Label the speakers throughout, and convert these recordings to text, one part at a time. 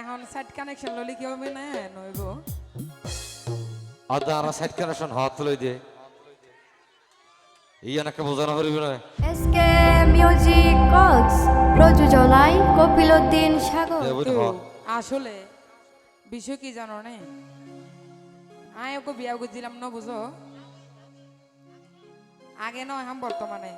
Speaker 1: এখন side connection ললি কি হবে না? নইব।
Speaker 2: আদা আর সাইড কানেকশন হাত তুলে দিয়ে এই অনেকটা বোঝানো পারবি না।
Speaker 3: এসকে মিউজিক কক্স প্রযোজনায় কপিলউদ্দিন সাগর।
Speaker 1: আসলে বিষয় কি জানো নে? আয় ওকে বিয়া করছিলাম না বুঝো? আগে নয় এখন বর্তমানে।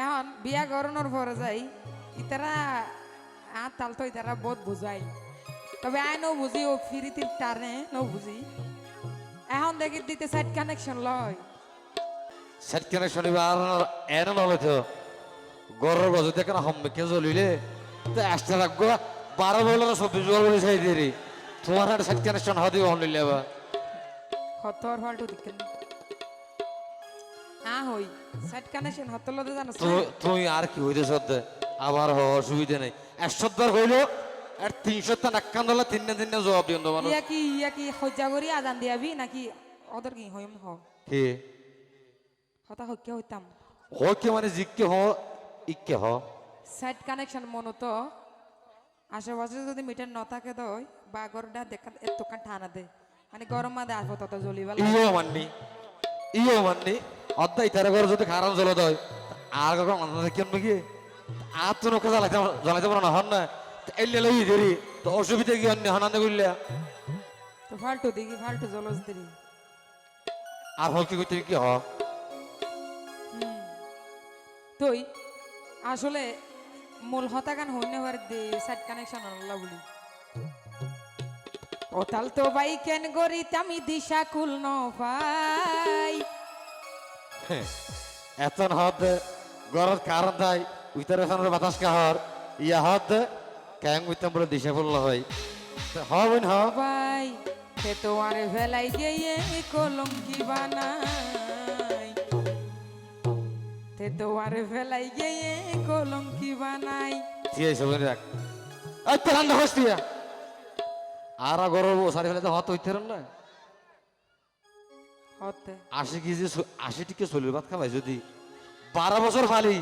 Speaker 1: এখন বিয়া করানোর পরে যাই ইতারা আর তাল তো ইতারা বহুত বুঝাই তবে আয় নও বুঝি ও ফিরিতির টানে নও বুঝি এখন দেখি দিতে সাইড কানেকশন লয়।
Speaker 2: সাইড কানেকশন আর এন নলে তো গরর গজ দেখে না হম্মকে জ্বলিলে? তো আসতে লাগবো বারো বলার চব্বিশ বল বলে চাই দিয়ে তোমার একটা সাইড কানেকশন হাতে হলিলে বা
Speaker 1: হতর ফাল্টু দিকেন। না হই সাইড কানেকশন হতর লতে জানো
Speaker 2: তুই আর কি হইতে সদ্য আবার হ অসুবিধা নেই। একশো বার হইল আর তিনশো তা নাক্কান দলে তিন দিন তিন জবাব দিন তো মানুষ।
Speaker 1: ইয়া কি ইয়া কি সজ্জা কৰি আজান দিয়াবি নাকি ওদের কি হইম হ
Speaker 2: কি?
Speaker 1: হতা হক্কে হইতাম।
Speaker 2: হকে মানে জিকে হ ইকে হ
Speaker 1: সাইড কানেকশন মনত আশেপাশে যদি মিটার ন থাকে তো বা গরটা দেখা এতখান ঠানা দে। মানে গরম মাদে আসব তত জ্বলিবার
Speaker 2: ইও মাননি ইও মাননি অদ্দা ইতারে ঘর যদি খারাপ জ্বলে দেয় আর কখন মানুষ কেন নাকি আর তো নৌকা জ্বালাইতে জ্বালাইতে পারো না হন না। এলে লই দেরি। তো অসুবিধা কি অন্য হানান্দে করলে?
Speaker 1: তো ফাল্টু দেখি ফাল্টু জলস দেরি
Speaker 2: আর হকি কইতে কি হ?
Speaker 1: তুই আসলে মূল হতাকান হইনে হওয়ার দে সাইড কানেকশন আনলা বলি। ওতাল তো বাই কেন গরি তামি দিশা কুল ন ভাই
Speaker 2: এতন হদ গরত কারণ তাই উইতারে সামনে বাতাস কাহর ইয়া হদ ক্যাং উইতাম বলে দিশা পড়ল হয় হবেন হ।
Speaker 1: ভাই তে তোমার ভেলাই গিয়ে কলঙ্কি বানাই। তে তোমার ভেলাই গিয়ে কলঙ্কি বানাই।
Speaker 2: ঠিক আছে বলে রাখ এই তো রান্না হস্তি আর গরব সারি ফেলে তো হত হইতে না
Speaker 1: হতে।
Speaker 2: আশি কেজি আশি টিকে চলির ভাত খাবাই যদি। বারো বছর ফালি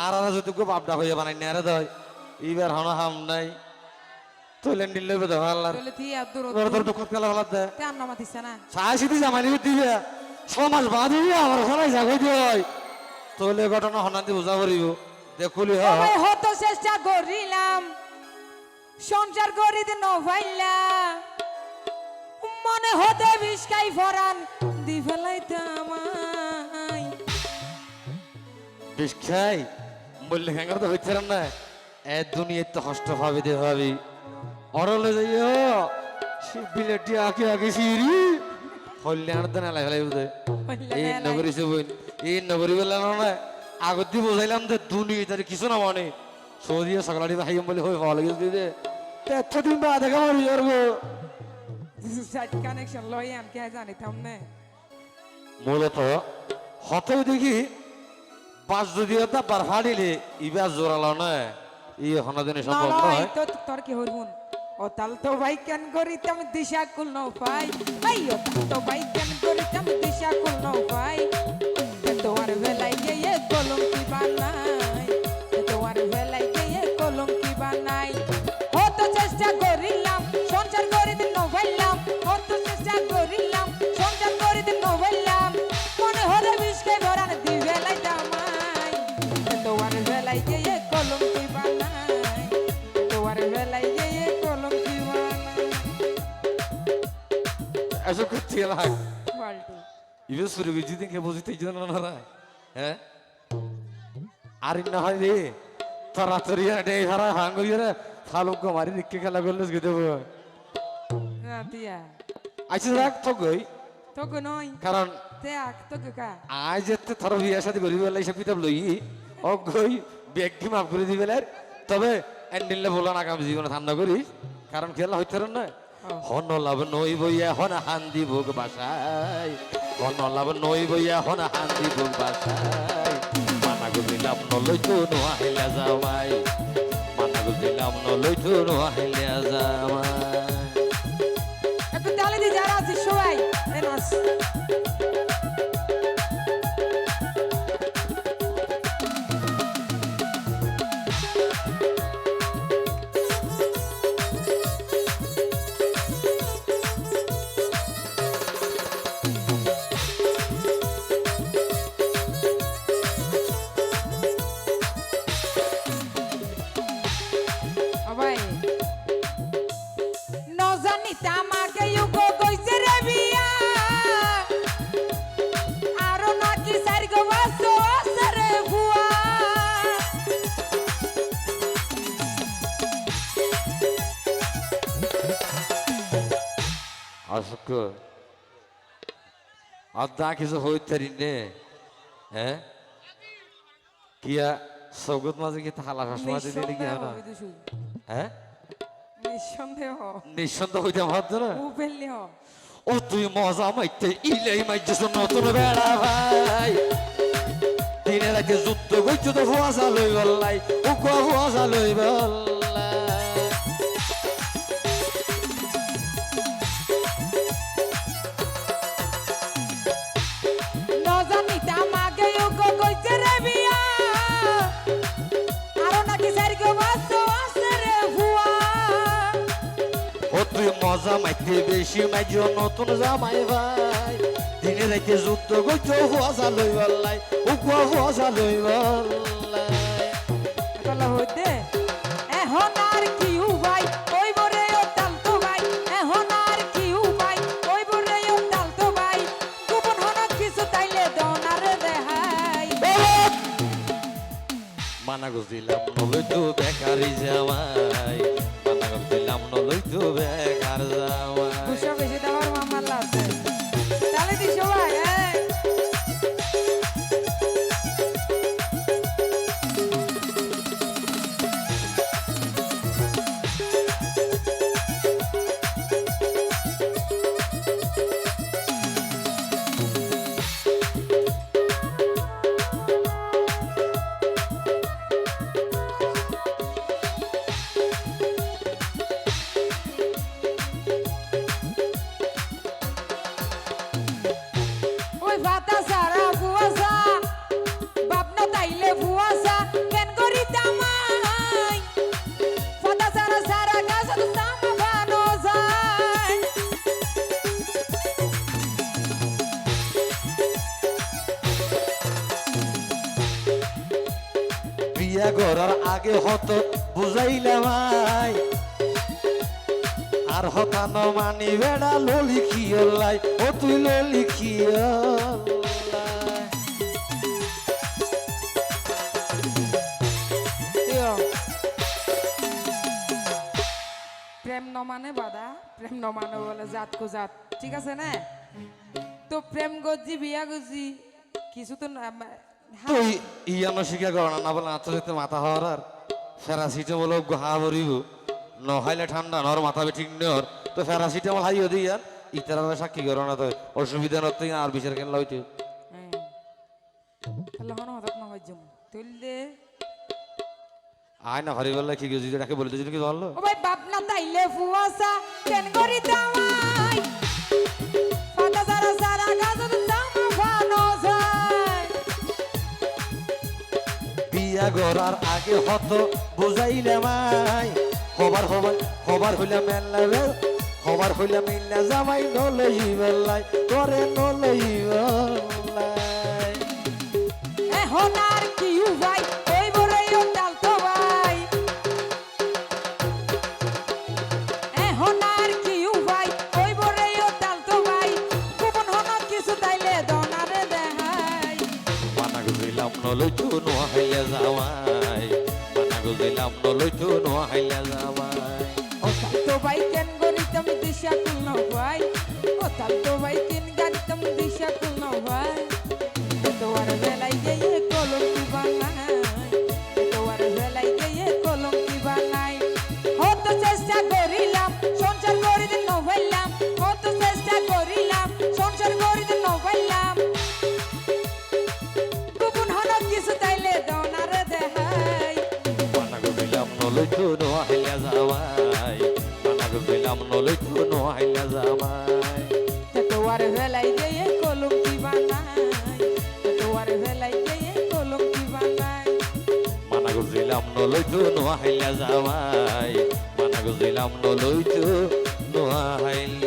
Speaker 2: আর আর যদি খুব আপডা হয়ে বানাই নেড়ে দেয়। এইবার হন হাম নাই। তৈলেন দিলে বেদা
Speaker 1: দূর
Speaker 2: তোর তোর দুঃখ পেলা ভালার দে।
Speaker 1: তে আন্না মাতিছে না।
Speaker 2: চাই সিটি জামাই দিবি দিবে সমাজ বাঁধিবি আমার সবাই জাগই দিয় তৈলে ঘটনা হনান্তি বুঝা করিব। দেখুলি হ
Speaker 1: তবে হতো চেষ্টা করিলাম। সংসার করিতে নভাইলা। মনে হতে বিষকাই ফরান দি ফেলাইতাম আমায়।
Speaker 2: বললে হ্যাঙ্গার তো হইতে না? এ দুনিয়ার তো কষ্ট ভাবি দে ভাবি। অরলে যাইও সে বিলেটি আগে আগে সিরি কল্যাণ তো নেলা ফেলাই বুঝে এই। নগরী সে বই এই নগরী বেলা না আগত দিয়ে বুঝাইলাম যে দুনিয়া তার কিছু না মানে। সৌদি সকালে হাইম বলে হই ভালো গেছে দিদে এতদিন বা দেখা মারি আর
Speaker 1: সাইড কানেকশন লই আন কে জানিতাম না।
Speaker 2: মূলত হতে দেখি পাঁচ যদি হতা বার ফাড়িলে ইবা জোরালো না। ই হনাদিনে সম্ভব নয়।
Speaker 1: তো তোর কি হইবুন ও তাল তো ভাই কেন করিতাম দিশা কুল ন পাই। ভাই ও তাল তো ভাই কেন করিতাম দিশা কুল ন পাই তোমার বেলাই গিয়ে কি বানাই না
Speaker 2: হ্যাঁ রে তাড়াতাড়ি হারা ফালুক মারি নিকে খেলা করলে গেতে
Speaker 1: না তিয়া
Speaker 2: রাখ তো গই
Speaker 1: তোকে নয়
Speaker 2: কারণ
Speaker 1: তে আক তোকে কা
Speaker 2: আজ যেতে থর বিয়ে সাথে করি বেলা হিসাব কিতাব লই ও গই ব্যাগটি মাফ করে দিবে তবে এন্ডিলে বলো না কাম জীবনে ঠান্ডা করি কারণ খেলা হইতে না হন লাভ নই বইয়া হন হান্দি ভোগ বাসায় হন লাভ নই বইয়া হন হান্দি ভোগ বাসায় মানা গুজিলাম নলই তো নোয়া হেলা যাওয়াই মানা গুজিলাম নলই তো নোয়া হেলা যাওয়াই
Speaker 1: একটু তাহলে যারা আছে সবাই
Speaker 2: আদা কিছু হইতারি নে হ্যাঁ কিয়া সৌগত মাঝে কি থালা সময় দিতে কি
Speaker 1: নিঃসন্দেহ
Speaker 2: হ্যাঁ
Speaker 1: নিঃসন্দেহ
Speaker 2: নিঃসন্দেহ হইতে ভাবতো না
Speaker 1: ও ফেললি হ
Speaker 2: ও তুই মজা মাইতে ইলেই মাইছিস নতুন বেড়া ভাই দিনে রাতে যুদ্ধ করছ তো ফুয়াশা লই বললাই ও কুয়া ফুয়াশা লই বললাই তুই মজা মাইতে বেশি মাইজ নতুন জামাই ভাই। দিনে রাতে যুদ্ধ করছ ফুয়াশা লই বললাই কুয়া ফুয়াশা লই। বললাই
Speaker 1: হইতে? এখন আর কি উপায়? ওই বরে ও তালতো ভাই। এখন আর কি উপায়? ওই বরে ও তালতো ভাই। গোপন হন কিছু তাইলে দনারে দেহাই।
Speaker 2: মানা গজিলাম নলই তো বেকারি জামাই। মানা গজিলাম নলই তো বেকার জামাই
Speaker 1: খুশা বেশি দেওয়ার মামার লাগছে তাহলে দিস ভাই
Speaker 2: বিয়া করার আগে হত বুঝাইলাম আর হতান মানি বেড়া ললি খিয়লাই ও তুই ললি খিয়লাই
Speaker 1: দিও। প্রেম ন মানে বাদা প্রেম ন মানে বলে জাত কো জাত, ঠিক আছে না? তো প্রেম গজি, বিয়া গজি, কিছু তো
Speaker 2: তুই ইয়ানো শিখা করোনা না বলে আত্ম যেতে মাথা হওয়ার আর প্যারাসিটামল গা ভরিব। নহাইলে ঠান্ডা নর মাথা বে ঠিক নর তো প্যারাসিটামল হাইও দিই আর। ইতারা সাক্ষী করো না তো অসুবিধা নতুন আর বিচার কেন লইতে
Speaker 1: হ্যাঁ।
Speaker 2: আয় না হরি বললে কি গেছি এটাকে বলতে যদি কি ধরলো
Speaker 1: ও ভাই বাপ না তাইলে ফুয়াসা। কেন করি তামাই
Speaker 2: বিয়া গড়ার আগে হত, বুঝাইলে মাই। হবার হবার হবার হইলে মেললে হবার হইলে মিললে জামাই নলই বেলাই করে নলই বেলাই
Speaker 1: এখন আর কি ভাই তো
Speaker 2: নোহাইলে জামাই মানা গুজিলাম নলই তো নোহাইলে জামাই
Speaker 1: ও তো ভাই কেন গরিতম দিশা কুল ভাই ও তো ভাই কেন গারিতম দিশা কুল ভাই তোমার বেলাই গিয়ে কলম কি বানাই। তোমার বেলাই গিয়ে কলম কি বানাই। হত চেষ্টা করিলাম
Speaker 2: নোহাইলে জামাই
Speaker 1: তোমার বেলাই গিয়ে কলম কি বানাই? তোমার বেলাই গিয়ে কলম কি বানাই?
Speaker 2: মানা গুজিলাম নলই তো নোহাইলে জামাই। মানা গুজিলাম নোহাইলে